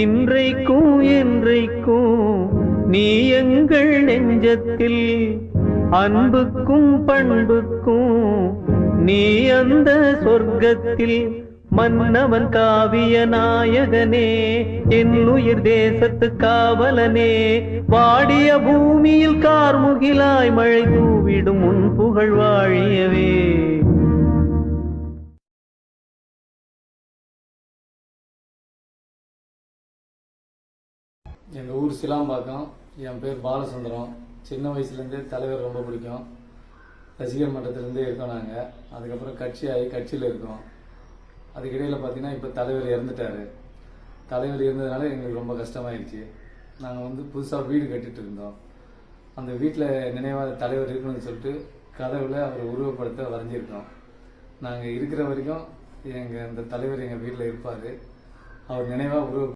இன்றைக்கும் என்றைக்கும் நீ எங்கள் நெஞ்சத்தில் அன்புக்கும் பண்புக்கும் நீ அந்த சொர்க்கத்தில் மன்னவன் காவிய நாயகனே என் உயிர் தேசத்து காவலனே வாடிய பூமியில் கார்முகிலாய் மழை தூவிடும் உன் புகழ் வாழியவே. எங்கள் ஊர் சிலாம்பாக்கம். என் பேர் பாலசுந்தரம். சின்ன வயசுலேருந்தே தலைவர் ரொம்ப பிடிக்கும். ரசிகர் மன்றத்திலேருந்தே இருக்கோம் நாங்கள் அதுக்கப்புறம் கட்சி ஆகி கட்சியில் இருக்கோம். அதுக்கிடையில் பார்த்தீங்கன்னா இப்போ தலைவர் இறந்துட்டாரு. தலைவர் இருந்ததுனால எங்களுக்கு ரொம்ப கஷ்டமாயிடுச்சு நாங்கள் வந்து புதுசாக வீடு கட்டிட்டு இருந்தோம் அந்த வீட்டில் நினைவாக தலைவர் இருக்கணும்னு சொல்லிட்டு கதவுல அவர் உருவப்படுத்த வரைஞ்சிருக்கோம். நாங்கள் இருக்கிற வரைக்கும் எங்கள் அந்த தலைவர் எங்கள் வீட்டில் இருப்பார். அவர் நினைவாக உருவ